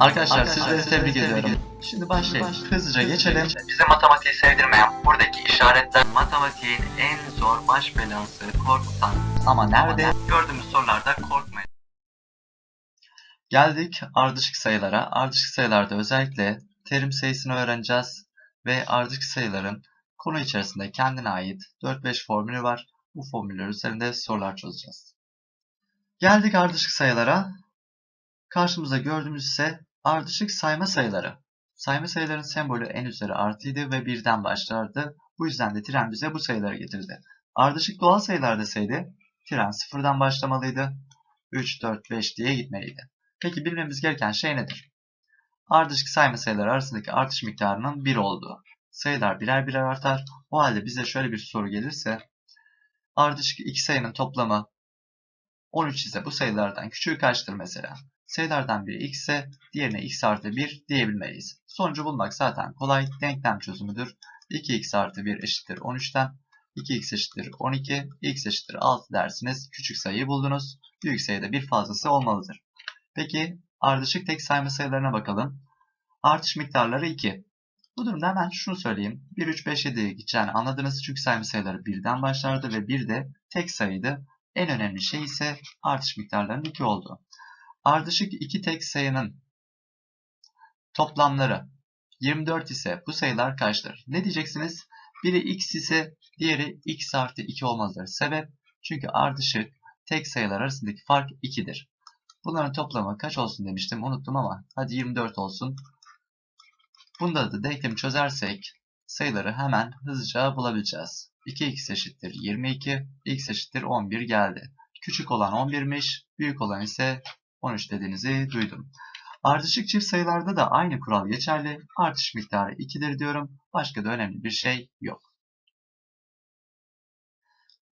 Arkadaşlar sizleri tebrik ediyorum. Şimdi başlayalım. Hızlıca geçelim. Bize matematiği sevdirmeyen buradaki işaretler matematiğin en zor baş belası korkutan. Ama nerede? Gördüğümüz sorularda korkmayın. Geldik ardışık sayılara. Ardışık sayılarda özellikle terim sayısını öğreneceğiz ve ardışık sayıların konu içerisinde kendine ait 4-5 formülü var. Bu formüller üzerinde sorular çözeceğiz. Geldik ardışık sayılara. Karşımızda gördüğümüz ise ardışık sayma sayıları. Sayma sayıların sembolü en üzeri artıydı ve birden başlardı. Bu yüzden de tren bize bu sayıları getirdi. Ardışık doğal sayılar deseydi tren sıfırdan başlamalıydı. 3, 4, 5 diye gitmeliydi. Peki bilmemiz gereken şey nedir? Ardışık sayma sayıları arasındaki artış miktarının 1 olduğu. Sayılar birer birer artar. O halde bize şöyle bir soru gelirse ardışık iki sayının toplamı 13 ise bu sayılardan küçüğü kaçtır mesela? Sayılardan biri x ise diğerine x artı 1 diyebilmeliyiz. Sonucu bulmak zaten kolay denklem çözümüdür. 2x artı 1 eşittir 13'ten 2x eşittir 12, x eşittir 6 dersiniz. Küçük sayıyı buldunuz. Büyük sayıda bir fazlası olmalıdır. Peki ardışık tek sayma sayılarına bakalım. Artış miktarları 2. Bu durumda hemen şunu söyleyeyim. 1, 3, 5, 7'ye gideceğini anladınız. Çünkü sayma sayıları birden başlardı ve bir de tek sayıydı. En önemli şey ise artış miktarlarının 2 olduğu. Ardışık iki tek sayının toplamları 24 ise bu sayılar kaçtır? Ne diyeceksiniz? Biri x ise diğeri x artı 2 olmalıdır. Sebep? Çünkü ardışık tek sayılar arasındaki fark 2'dir. Bunların toplamı kaç olsun demiştim unuttum ama hadi 24 olsun. Bunda da denklemi çözersek sayıları hemen hızlıca bulabileceğiz. 2x eşittir 22, x eşittir 11 geldi. Küçük olan 11'miş, büyük olan ise 13 dediğinizi duydum. Ardışık çift sayılarda da aynı kural geçerli. Artış miktarı 2'dir diyorum. Başka da önemli bir şey yok.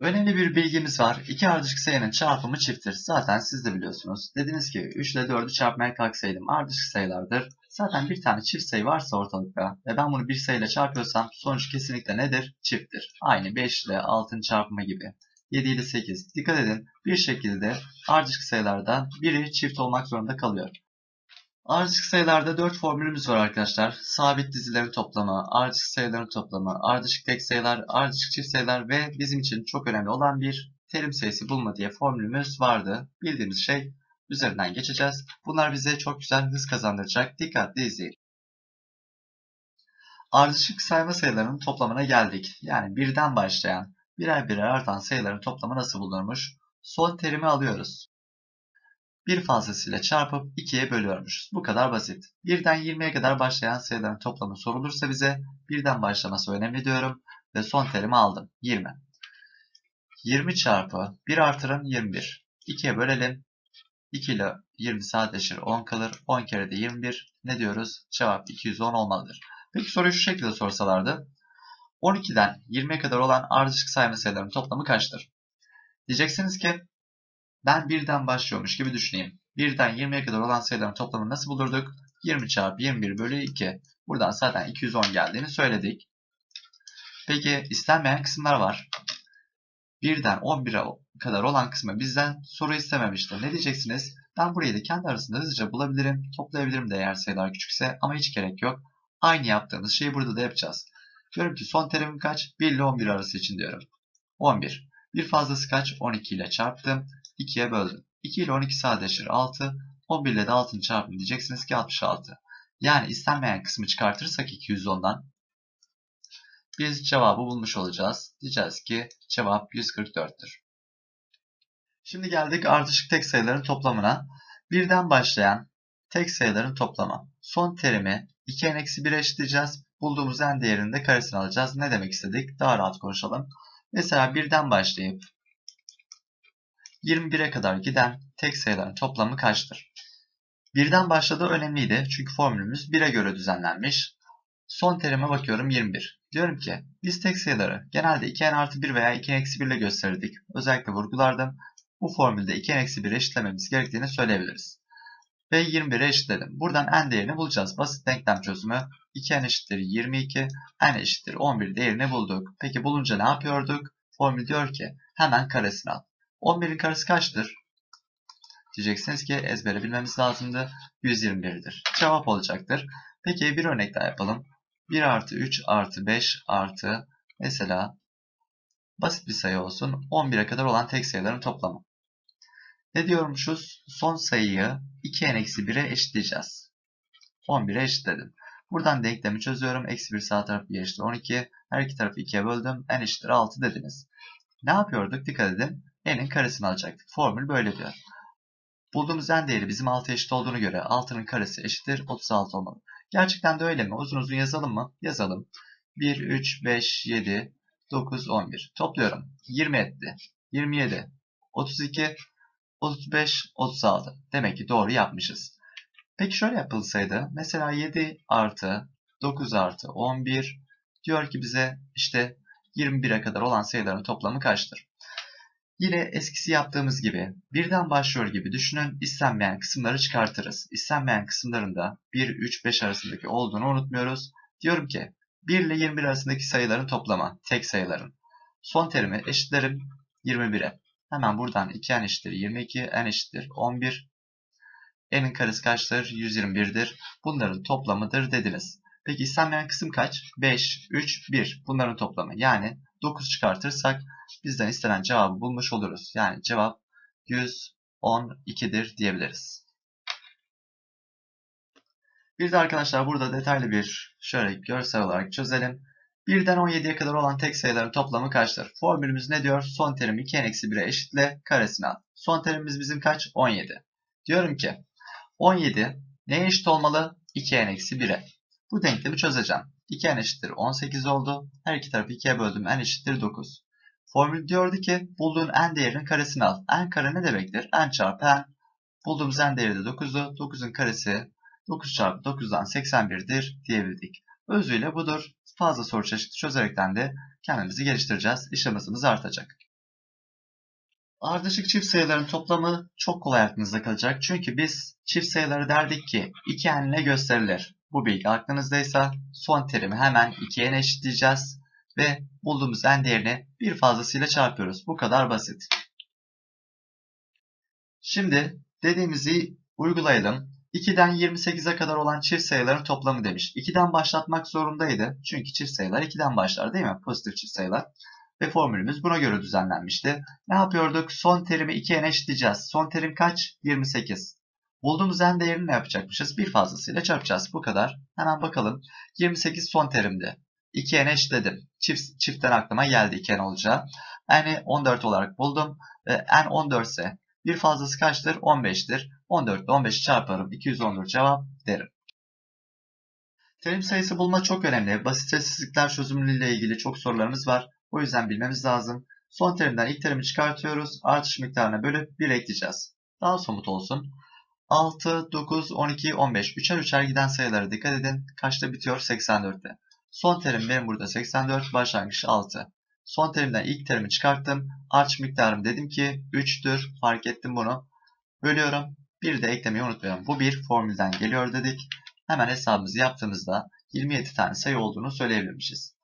Önemli bir bilgimiz var. İki ardışık sayının çarpımı çifttir. Zaten siz de biliyorsunuz. Dediniz ki 3 ile 4'ü çarpmaya kalksaydım ardışık sayılardır. Zaten bir tane çift sayı varsa ortalıkta ve ben bunu bir sayıyla çarpıyorsam sonuç kesinlikle nedir? Çifttir. Aynı 5 ile 6'ın çarpımı gibi. 7 ile 8. Dikkat edin bir şekilde ardışık sayılardan biri çift olmak zorunda kalıyor. Ardışık sayılarda 4 formülümüz var arkadaşlar. Sabit dizilerin toplamı, ardışık sayıların toplamı, ardışık tek sayılar, ardışık çift sayılar ve bizim için çok önemli olan bir terim sayısı bulma diye formülümüz vardı. Bildiğimiz şey üzerinden geçeceğiz. Bunlar bize çok güzel hız kazandıracak. Dikkatli izleyin. Ardışık sayma sayılarının toplamına geldik. Yani birden başlayan, birer birer artan sayıların toplamı nasıl bulunurmuş? Son terimi alıyoruz. Bir fazlasıyla çarpıp 2'ye bölüyormuşuz. Bu kadar basit. Birden 20'ye kadar başlayan sayıların toplamı sorulursa bize birden başlaması önemli diyorum ve son terimi aldım. 20. 20 çarpı 1 artırın 21. 2'ye bölelim. 2 ile 20 sadeleşir 10 kalır. 10 kere de 21 ne diyoruz? Cevap 210 olmalıdır. Peki soruyu şu şekilde sorsalardı. 12'den 20'ye kadar olan ardışık sayma sayılarının toplamı kaçtır? Diyeceksiniz ki ben birden başlıyormuş gibi düşüneyim. Birden 20'ye kadar olan sayıların toplamını nasıl bulurduk? 20 çarpı 21 bölü 2. Buradan zaten 210 geldiğini söyledik. Peki istenmeyen kısımlar var. Birden 11'e kadar olan kısmı bizden soru istememiştir. Ne diyeceksiniz? Ben burayı da kendi arasında hızlıca bulabilirim, toplayabilirim de eğer sayılar küçükse ama hiç gerek yok. Aynı yaptığımız şeyi burada da yapacağız. Diyorum ki son terimim kaç? 1 ile 11 arası için diyorum. 11. Bir fazlası kaç? 12 ile çarptım. 2'ye böldüm. 2 ile 12 sadeleşir 6. 11 ile de 6'nın çarpımı diyeceksiniz ki 66. Yani istenmeyen kısmı çıkartırsak 210'dan biz cevabı bulmuş olacağız. Diyeceğiz ki cevap 144'tür. Şimdi geldik ardışık tek sayıların toplamına. Birden başlayan tek sayıların toplamı. Son terimi 2n-1'e eşitleyeceğiz. Bulduğumuz n değerinin de karesini alacağız. Ne demek istedik? Daha rahat konuşalım. Mesela birden başlayıp 21'e kadar giden tek sayıların toplamı kaçtır? Birden başladığı önemliydi çünkü formülümüz 1'e göre düzenlenmiş. Son terime bakıyorum 21. Diyorum ki biz tek sayıları genelde 2n artı 1 veya 2n eksi 1 ile gösterirdik. Özellikle vurgulardım. Bu formülde 2n eksi 1'e eşitlememiz gerektiğini söyleyebiliriz. Ve 21'e eşitledim. Buradan n değerini bulacağız. Basit denklem çözümü. 2n eşittir 22, n eşittir 11 değerini bulduk. Peki bulunca ne yapıyorduk? Formül diyor ki hemen karesini al. 11'in karesi kaçtır? Diyeceksiniz ki ezbere bilmemiz lazımdı. 121'dir. Cevap olacaktır. Peki bir örnek daha yapalım. 1 artı 3 artı 5 artı mesela basit bir sayı olsun. 11'e kadar olan tek sayıların toplamı. Ne diyormuşuz? Son sayıyı 2n-1'e eşitleyeceğiz. 11'e eşitledim. Buradan denklemi çözüyorum. Eksi 1 sağ tarafı y eşittir 12. Her iki tarafı 2'ye böldüm. n eşittir 6 dediniz. Ne yapıyorduk? Dikkat edin. n'in karesini alacaktık. Formül böyle diyor. Bulduğumuz n değeri bizim 6 eşit olduğunu göre 6'nın karesi eşittir 36 olmalı. Gerçekten de öyle mi? Uzun uzun yazalım mı? Yazalım. 1, 3, 5, 7, 9, 11. Topluyorum. 20 etti. 27, 32, 35, 36. Demek ki doğru yapmışız. Peki şöyle yapılsaydı. Mesela 7 artı 9 artı 11 diyor ki bize işte 21'e kadar olan sayıların toplamı kaçtır? Yine eskisi yaptığımız gibi birden başlıyor gibi düşünün. İstenmeyen kısımları çıkartırız. İstenmeyen kısımlarında 1, 3, 5 arasındaki olduğunu unutmuyoruz. Diyorum ki 1 ile 21 arasındaki sayıların toplamı, tek sayıların. Son terimi eşitlerim 21'e. Hemen buradan 2n eşittir 22, n eşittir 11. n'in karesi kaçtır? 121'dir. Bunların toplamıdır dediniz. Peki istenmeyen kısım kaç? 5, 3, 1. Bunların toplamı. Yani 9 çıkartırsak bizden istenen cevabı bulmuş oluruz. Yani cevap 112'dir diyebiliriz. Bir de arkadaşlar burada detaylı bir şöyle görsel olarak çözelim. 1'den 17'ye kadar olan tek sayıların toplamı kaçtır? Formülümüz ne diyor? Son terim 2n-1'e eşitle karesini al. Son terimimiz bizim kaç? 17. Diyorum ki 17 neye eşit olmalı? 2n-1'e. Bu denklemi çözeceğim. 2n eşittir 18 oldu. Her iki tarafı 2'ye böldüm. n eşittir 9. Formül diyordu ki bulduğun n değerinin karesini al. n kare ne demektir? n çarpı n. Bulduğumuz n değeri de 9'du. 9'un karesi 9 çarpı 9'dan 81'dir diyebildik. Özüyle budur. Fazla soru çeşidi çözerekten de kendimizi geliştireceğiz. Hızımız artacak. Ardışık çift sayıların toplamı çok kolay aklınızda kalacak. Çünkü biz çift sayıları derdik ki 2n ile gösterilir. Bu bilgi aklınızdaysa son terimi hemen 2n eşitleyeceğiz ve bulduğumuz n değerini bir fazlasıyla çarpıyoruz. Bu kadar basit. Şimdi dediğimizi uygulayalım. 2'den 28'e kadar olan çift sayıların toplamı demiş. 2'den başlatmak zorundaydı. Çünkü çift sayılar 2'den başlar değil mi? Pozitif çift sayılar. Ve formülümüz buna göre düzenlenmişti. Ne yapıyorduk? Son terimi 2'ye eşitleyeceğiz. Son terim kaç? 28. Bulduğumuz n değerini ne yapacakmışız? Bir fazlasıyla çarpacağız. Bu kadar. Hemen bakalım. 28 son terimdi. 2n'e eşitledim. Çift, çiftten aklıma geldi 2n olacağı. n'i 14 olarak buldum. N 14 ise bir fazlası kaçtır? 15'tir. 14 ile 15'i çarparım. 214 cevap derim. Terim sayısı bulma çok önemli. Basit sessizlikler çözümüyle ilgili çok sorularımız var. O yüzden bilmemiz lazım. Son terimden ilk terimi çıkartıyoruz. Artış miktarına bölüp 1 ekleyeceğiz. Daha somut olsun. 6, 9, 12, 15. Üçer üçer giden sayılara dikkat edin. Kaçta bitiyor? 84'te. Son terim benim burada 84. Başlangıç 6. Son terimden ilk terimi çıkarttım. Artış miktarım dedim ki 3'tür. Fark ettim bunu. Bölüyorum. Bir de eklemeyi unutmayalım. Bu bir formülden geliyor dedik. Hemen hesabımızı yaptığımızda 27 tane sayı olduğunu söyleyebilmişiz.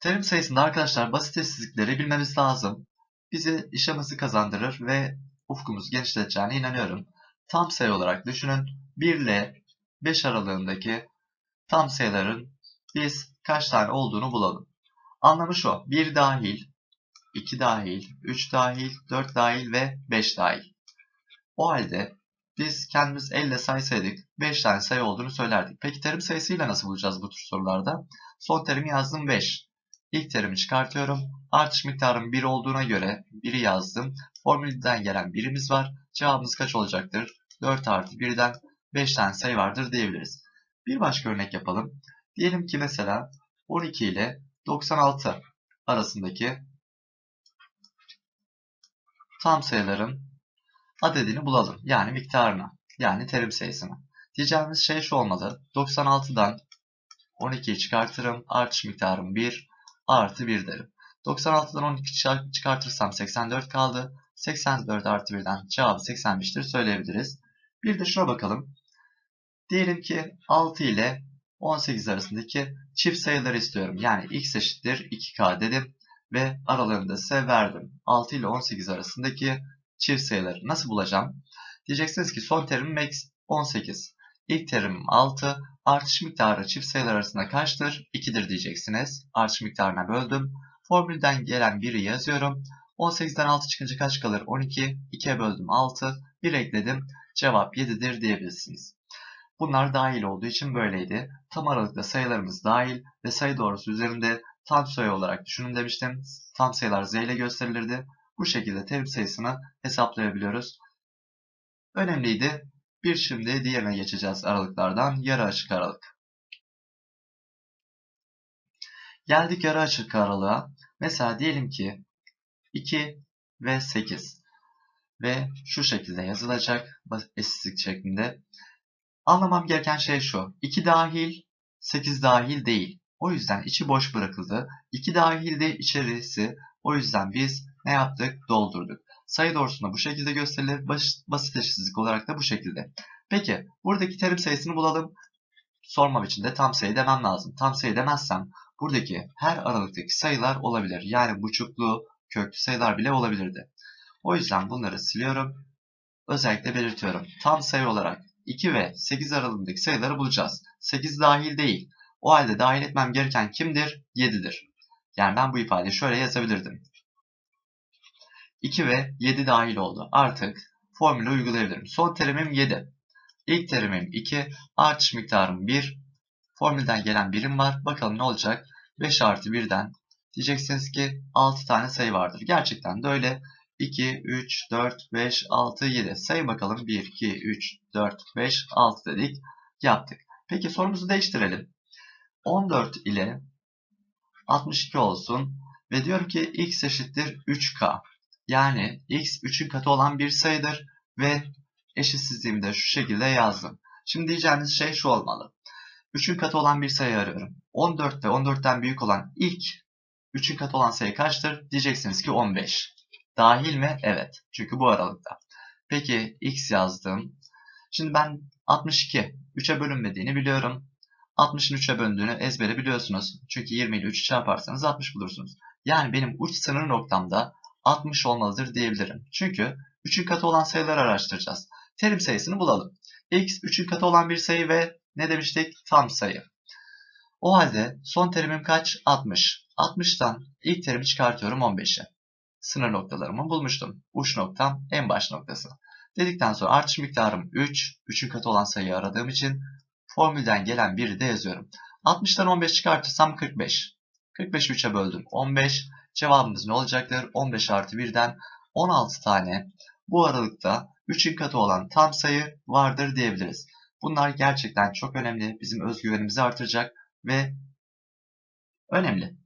Terim sayısında arkadaşlar basit eşsizlikleri bilmemiz lazım. Bizi işlemesi kazandırır ve ufkumuzu genişleteceğine inanıyorum. Tam sayı olarak düşünün. 1 ile 5 aralığındaki tam sayıların biz kaç tane olduğunu bulalım. Anlamı şu. 1 dahil, 2 dahil, 3 dahil, 4 dahil ve 5 dahil. O halde biz kendimiz elle saysaydık 5 tane sayı olduğunu söylerdik. Peki terim sayısıyla nasıl bulacağız bu tür sorularda? Son terimi yazdım 5. İlk terimi çıkartıyorum. Artış miktarım 1 olduğuna göre 1'i yazdım. Formülden gelen birimiz var. Cevabımız kaç olacaktır? 4 artı 1'den 5 tane sayı vardır diyebiliriz. Bir başka örnek yapalım. Diyelim ki mesela 12 ile 96 arasındaki tam sayıların adedini bulalım. Yani miktarını. Yani terim sayısını. Diyeceğimiz şey şu olmalı. 96'dan 12'yi çıkartırım. Artış miktarım 1 artı 1 derim. 96'dan 12 çıkartırsam 84 kaldı. 84 artı 1'den cevabı 85'tir söyleyebiliriz. Bir de şuna bakalım. Diyelim ki 6 ile 18 arasındaki çift sayıları istiyorum. Yani x eşittir 2k dedim. Ve aralığını da size verdim. 6 ile 18 arasındaki çift sayıları nasıl bulacağım? Diyeceksiniz ki son terimim eksi 18. İlk terimim 6. Artış miktarı çift sayılar arasında kaçtır? 2'dir diyeceksiniz. Artış miktarına böldüm. Formülden gelen 1'i yazıyorum. 18'den 6 çıkınca kaç kalır? 12. 2'ye böldüm 6. 1 ekledim. Cevap 7'dir diyebilirsiniz. Bunlar dahil olduğu için böyleydi. Tam aralıkta sayılarımız dahil ve sayı doğrusu üzerinde tam sayı olarak düşünün demiştim. Tam sayılar z ile gösterilirdi. Bu şekilde terim sayısını hesaplayabiliyoruz. Önemliydi. Bir şimdi diğerine geçeceğiz aralıklardan. Yarı açık aralık. Geldik yarı açık aralığa. Mesela diyelim ki 2 ve 8 ve şu şekilde yazılacak eşitlik şeklinde. Anlamam gereken şey şu. 2 dahil, 8 dahil değil. O yüzden içi boş bırakıldı. 2 dahil de içerisi. O yüzden biz ne yaptık? Doldurduk. Sayı doğrusunda bu şekilde gösterilir. Basit, basit eşitsizlik olarak da bu şekilde. Peki buradaki terim sayısını bulalım. Sormam için de tam sayı demem lazım. Tam sayı demezsem buradaki her aralıktaki sayılar olabilir. Yani buçuklu, köklü sayılar bile olabilirdi. O yüzden bunları siliyorum. Özellikle belirtiyorum. Tam sayı olarak 2 ve 8 aralığındaki sayıları bulacağız. 8 dahil değil. O halde dahil etmem gereken kimdir? 7'dir. Yani ben bu ifadeyi şöyle yazabilirdim. 2 ve 7 dahil oldu. Artık formülü uygulayabilirim. Son terimim 7. İlk terimim 2. Artış miktarım 1. Formülden gelen birim var. Bakalım ne olacak? 5 artı 1'den diyeceksiniz ki 6 tane sayı vardır. Gerçekten de öyle. 2, 3, 4, 5, 6, 7. Sayı bakalım. 1, 2, 3, 4, 5, 6 dedik. Yaptık. Peki sorumuzu değiştirelim. 14 ile 62 olsun. Ve diyorum ki x eşittir 3k. Yani x 3'ün katı olan bir sayıdır. Ve eşitsizliğimi de şu şekilde yazdım. Şimdi diyeceğiniz şey şu olmalı. 3'ün katı olan bir sayı arıyorum. 14 ve 14'ten büyük olan ilk 3'ün katı olan sayı kaçtır? Diyeceksiniz ki 15. Dahil mi? Evet. Çünkü bu aralıkta. Peki x yazdım. Şimdi ben 62 3'e bölünmediğini biliyorum. 60'ın 3'e bölündüğünü ezbere biliyorsunuz. Çünkü 20 ile 3'ü çarparsanız 60 bulursunuz. Yani benim uç sınır noktamda 60 olmalıdır diyebilirim. Çünkü 3'ün katı olan sayıları araştıracağız. Terim sayısını bulalım. x 3'ün katı olan bir sayı ve ne demiştik? Tam sayı. O halde son terimim kaç? 60. 60'tan ilk terimi çıkartıyorum 15'e. Sınır noktalarımı bulmuştum. Uç noktam en baş noktası. Dedikten sonra artış miktarım 3. 3'ün katı olan sayıyı aradığım için formülden gelen 1'i de yazıyorum. 60'tan 15 çıkartırsam 45. 45'i 3'e böldüm. 15. Cevabımız ne olacaktır? 15 artı 1'den 16 tane bu aralıkta 3'ün katı olan tam sayı vardır diyebiliriz. Bunlar gerçekten çok önemli. Bizim özgüvenimizi artıracak ve önemli.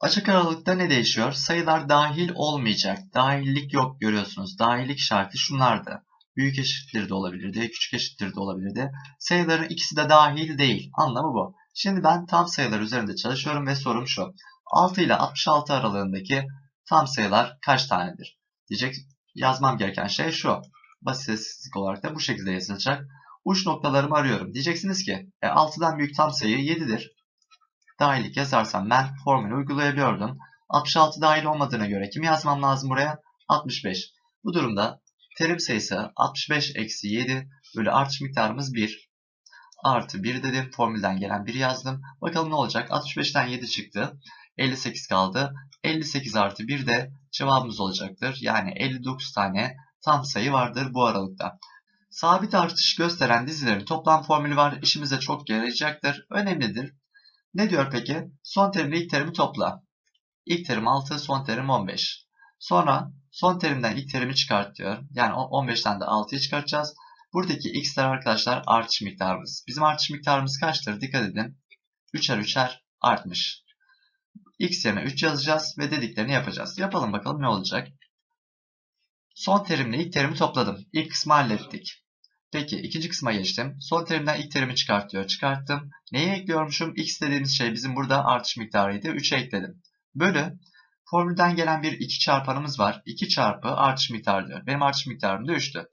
Açık aralıkta ne değişiyor? Sayılar dahil olmayacak. Dahillik yok görüyorsunuz. Dahillik şartı şunlardı. Büyük eşittir de olabilirdi, küçük eşittir de olabilirdi. Sayıların ikisi de dahil değil. Anlamı bu. Şimdi ben tam sayılar üzerinde çalışıyorum ve sorum şu. 6 ile 66 aralığındaki tam sayılar kaç tanedir? Diyecek yazmam gereken şey şu. Basit eşitsizlik olarak da bu şekilde yazılacak. Uç noktalarımı arıyorum. Diyeceksiniz ki e, 6'dan büyük tam sayı 7'dir. Dahillik yazarsam ben formülü uygulayabiliyordum. 66 dahil olmadığına göre kimi yazmam lazım buraya? 65. Bu durumda terim sayısı 65 eksi 7 bölü artış miktarımız 1. Artı 1 dedim. Formülden gelen 1 yazdım. Bakalım ne olacak? 65'ten 7 çıktı. 58 kaldı. 58 artı 1 de cevabımız olacaktır. Yani 59 tane tam sayı vardır bu aralıkta. Sabit artış gösteren dizilerin toplam formülü var. İşimize çok yarayacaktır. Önemlidir. Ne diyor peki? Son terimle ilk terimi topla. İlk terim 6, son terim 15. Sonra son terimden ilk terimi çıkart diyor. Yani 15'ten de 6'yı çıkartacağız. Buradaki x'ler arkadaşlar artış miktarımız. Bizim artış miktarımız kaçtır? Dikkat edin. 3'er 3'er artmış. x yerine 3 yazacağız ve dediklerini yapacağız. Yapalım bakalım ne olacak. Son terimle ilk terimi topladım. İlk kısmı hallettik. Peki ikinci kısma geçtim. Son terimden ilk terimi çıkartıyor. Çıkarttım. Neyi ekliyormuşum? X dediğimiz şey bizim burada artış miktarıydı. 3'e ekledim. Bölü. Formülden gelen bir 2 çarpanımız var. 2 çarpı artış miktarı diyor. Benim artış miktarım da 3'tü.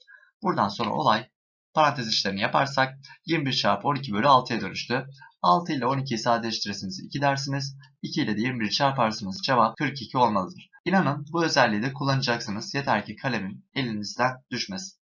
Buradan sonra olay parantez işlerini yaparsak 21 çarpı 12 bölü 6'ya dönüştü. 6 ile 12'yi sadeleştirirsiniz 2 dersiniz. 2 ile de 21'i çarparsanız cevap 42 olmalıdır. İnanın bu özelliği de kullanacaksınız. Yeter ki kalemin elinizden düşmesin.